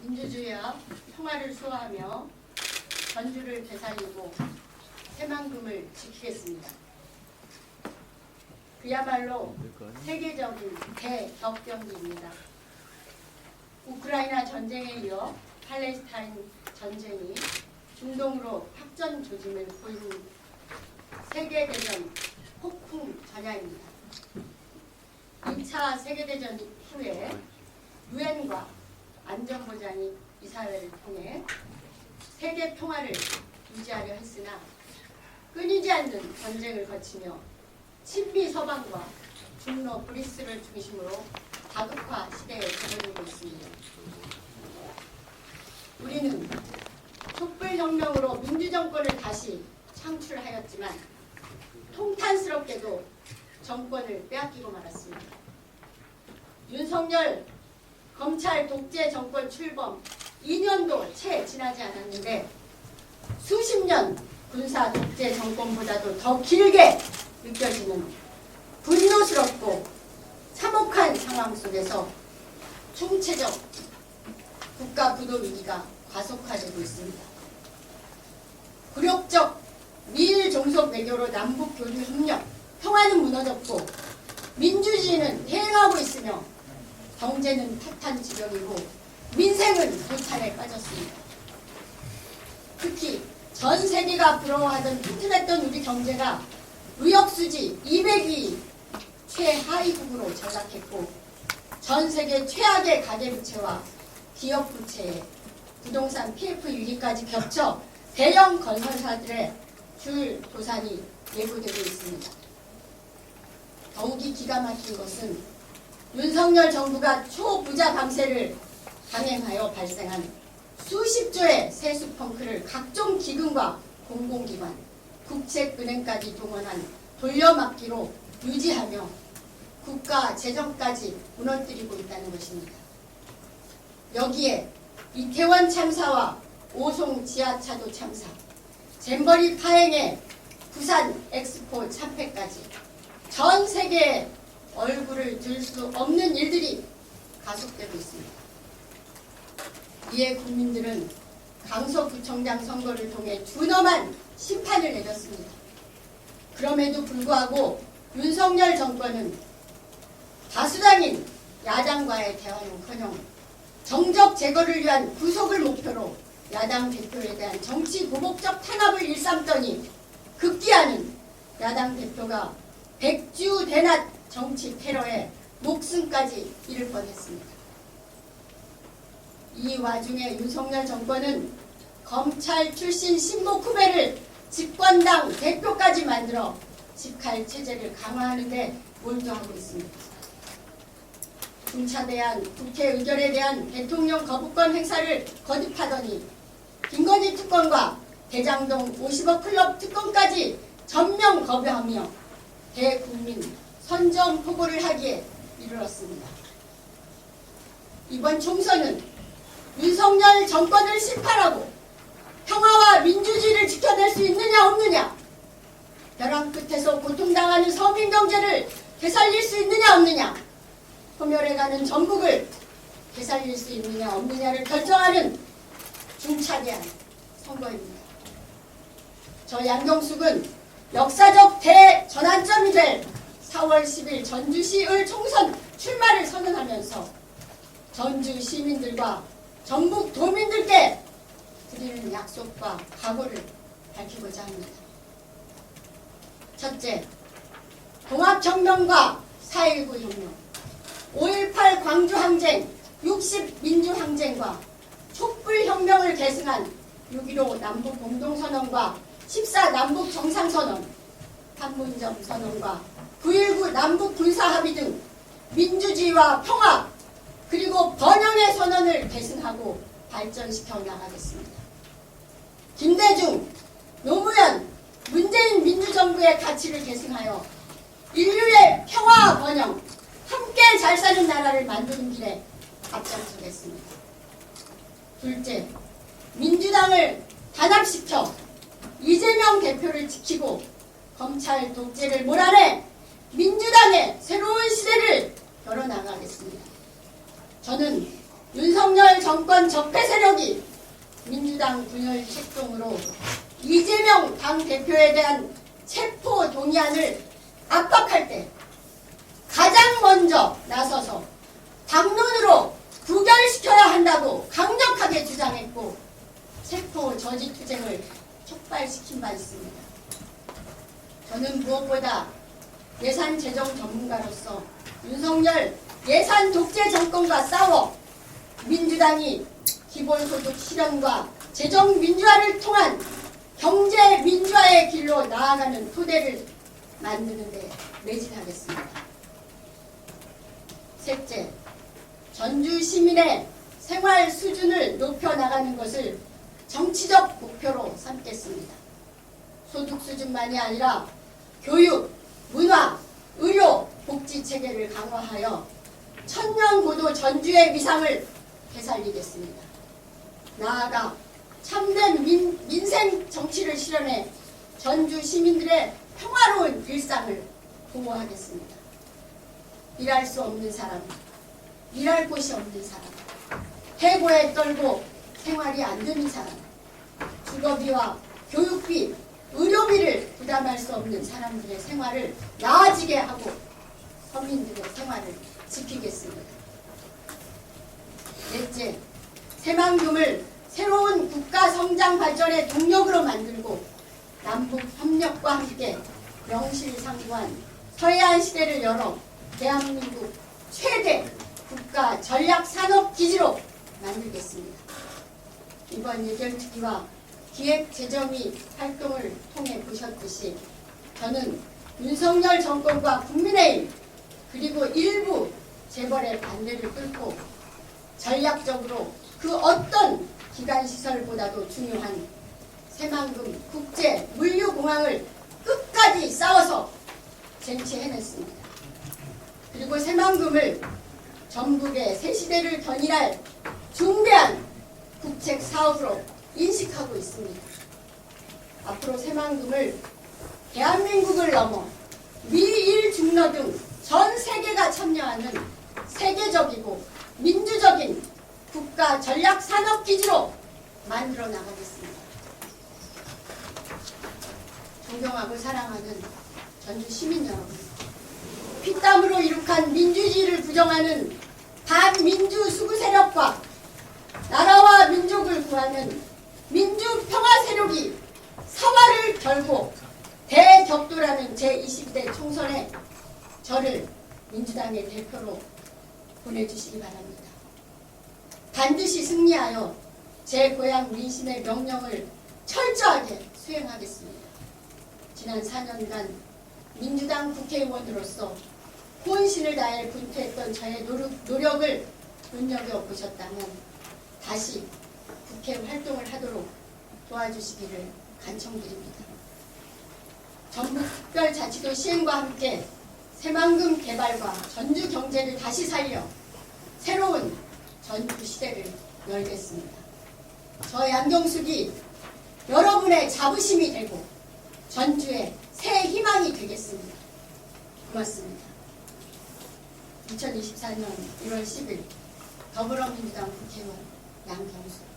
민주주의와 평화를 수호하며 전주를 되살리고 새만금을 지키겠습니다. 그야말로 세계적인 대격변기입니다. 우크라이나 전쟁에 이어 팔레스타인 전쟁이 중동으로 확전 조짐을 보이는 세계대전 폭풍 전야입니다. 2차 세계대전 후에 유엔과 안전보장이 이사회를 통해 세계 평화를 유지하려 했으나 끊이지 않는 전쟁을 거치며 친미 서방과 중로 브리스를 중심으로 다극화 시대에 접어들고 있습니다. 우리는 촛불혁명으로 민주정권을 다시 창출하였지만 통탄스럽게도 정권을 빼앗기고 말았습니다. 윤석열 검찰 독재 정권 출범 2년도 채 지나지 않았는데 수십 년 군사 독재 정권보다도 더 길게 느껴지는 분노스럽고 참혹한 상황 속에서 총체적 국가 부도 위기가 과속화되고 있습니다. 굴욕적 미일 종속 외교로 남북 교류 협력, 평화는 무너졌고 민주주의는 대행하고 있으며 경제는 타탄지경이고 민생은 도탄에 빠졌습니다. 특히 전 세계가 부러워하던 튼튼했던 우리 경제가 의역수지 200위 최하위국으로 전락했고 전 세계 최악의 가계부채와 기업부채에 부동산 PF 위기까지 겹쳐 대형 건설사들의 줄 도산이 예고되고 있습니다. 더욱이 기가 막힌 것은 윤석열 정부가 초부자 강세를 강행하여 발생한 수십 조의 세수 펑크를 각종 기금과 공공기관, 국책은행까지 동원한 돌려막기로 유지하며 국가 재정까지 무너뜨리고 있다는 것입니다. 여기에 이태원 참사와 오송 지하차도 참사, 잼버리 파행에 부산 엑스포 참패까지 전 세계에 얼굴을 들 수 없는 일들이 가속되고 있습니다. 이에 국민들은 강서구청장 선거를 통해 준엄한 심판을 내렸습니다. 그럼에도 불구하고 윤석열 정권은 다수당인 야당과의 대화는커녕 정적 제거를 위한 구속을 목표로 야당 대표에 대한 정치 보복적 탄압을 일삼더니 급기야는 야당 대표가 백주 대낮 정치 테러에 목숨까지 잃을 뻔했습니다. 이 와중에 윤석열 정권은 검찰 출신 신복 후배를 집권당 대표까지 만들어 직할 체제를 강화하는 데 몰두하고 있습니다. 중차대한 국회 의결에 대한 대통령 거부권 행사를 거듭하더니 김건희 특검과 대장동 50억 클럽 특검까지 전면 거부하며 대국민 선전포고를 하기에 이르렀습니다. 이번 총선은 윤석열 정권을 심판하고 평화와 민주주의를 지켜낼 수 있느냐 없느냐 벼랑 끝에서 고통당하는 서민 경제를 되살릴 수 있느냐 없느냐 소멸해가는 전국을 되살릴 수 있느냐 없느냐를 결정하는 중차대한 선거입니다. 저 양경숙은 역사적 될 4월 10일 전주시의 총선 출마를 선언하면서 전주 시민들과 전국 도민들께 드리는 약속과 각오를 밝히고자 합니다. 첫째, 동학혁명과 4.19 혁명, 5.18 광주항쟁, 60 민주항쟁과 촛불혁명을 계승한 6.15 남북 공동선언과 14 남북 정상선언, 판문점 선언과 9.19 남북 군사합의 등 민주주의와 평화 그리고 번영의 선언을 계승하고 발전시켜 나가겠습니다. 김대중, 노무현, 문재인 민주정부의 가치를 계승하여 인류의 평화와 번영, 함께 잘 사는 나라를 만드는 길에 앞장서겠습니다. 둘째, 민주당을 단합시켜 이재명 대표를 지키고 검찰 독재를 몰아내 민주당의 새로운 시대를 열어나가겠습니다. 저는 윤석열 정권 적폐 세력이 민주당 분열 책동으로 이재명 당 대표에 대한 체포 동의안을 압박할 때 가장 먼저 나서서 당론으로 부결시켜야 한다고 강력하게 주장했고 체포 저지 투쟁을 촉발시킨 바 있습니다. 저는 무엇보다 예산 재정 전문가로서 윤석열 예산 독재 정권과 싸워 민주당이 기본소득 실현과 재정 민주화를 통한 경제 민주화의 길로 나아가는 토대를 만드는 데 매진하겠습니다. 셋째, 전주 시민의 생활 수준을 높여 나가는 것을 정치적 목표로 삼겠습니다. 소득 수준만이 아니라 교육, 문화, 의료, 복지 체계를 강화하여 천년고도 전주의 위상을 되살리겠습니다. 나아가 참된 민, 민생 정치를 실현해 전주 시민들의 평화로운 일상을 보호하겠습니다. 일할 수 없는 사람, 일할 곳이 없는 사람, 해고에 떨고 생활이 안 되는 사람, 주거비와 교육비, 의료비를 부담할 수 없는 사람들의 생활을 나아지게 하고 서민들의 생활을 지키겠습니다. 넷째, 새만금을 새로운 국가 성장 발전의 동력으로 만들고 남북 협력과 함께 명실상부한 서해안 시대를 열어 대한민국 최대 국가 전략 산업 기지로 만들겠습니다. 이번 예결특위와 기획재정위 활동을 통해 보셨듯이 저는 윤석열 정권과 국민의힘 그리고 일부 재벌의 반대를 뚫고 전략적으로 그 어떤 기간시설보다도 중요한 새만금 국제 물류공항을 끝까지 싸워서 쟁취해냈습니다. 그리고 새만금을 전국의 새 시대를 견인할 중대한 국책 사업으로 인식하고 있습니다. 앞으로 새만금을 대한민국을 넘어 미일 중러 등 전 세계가 참여하는 세계적이고 민주적인 국가 전략 산업 기지로 만들어 나가겠습니다. 존경하고 사랑하는 전주 시민 여러분, 피땀으로 이룩한 민주주의를 부정하는 반민주 수구 세력과 나라와 민족을 구하는 민주 평화 세력이 사활을 결고 대격돌하는 제20대 총선에 저를 민주당의 대표로 보내주시기 바랍니다. 반드시 승리하여 제 고향 민심의 명령을 철저하게 수행하겠습니다. 지난 4년간 민주당 국회의원으로서 혼신을 다해 분투했던 저의 노력, 노력을 눈여겨보셨다면 다시 국회 활동을 하도록 도와주시기를 간청드립니다. 전북 특별자치도 시행과 함께 새만금 개발과 전주 경제를 다시 살려 새로운 전주 시대를 열겠습니다. 저 양경숙이 여러분의 자부심이 되고 전주의 새 희망이 되겠습니다. 고맙습니다. 2024년 1월 10일 더불어민주당 국회의원 양경숙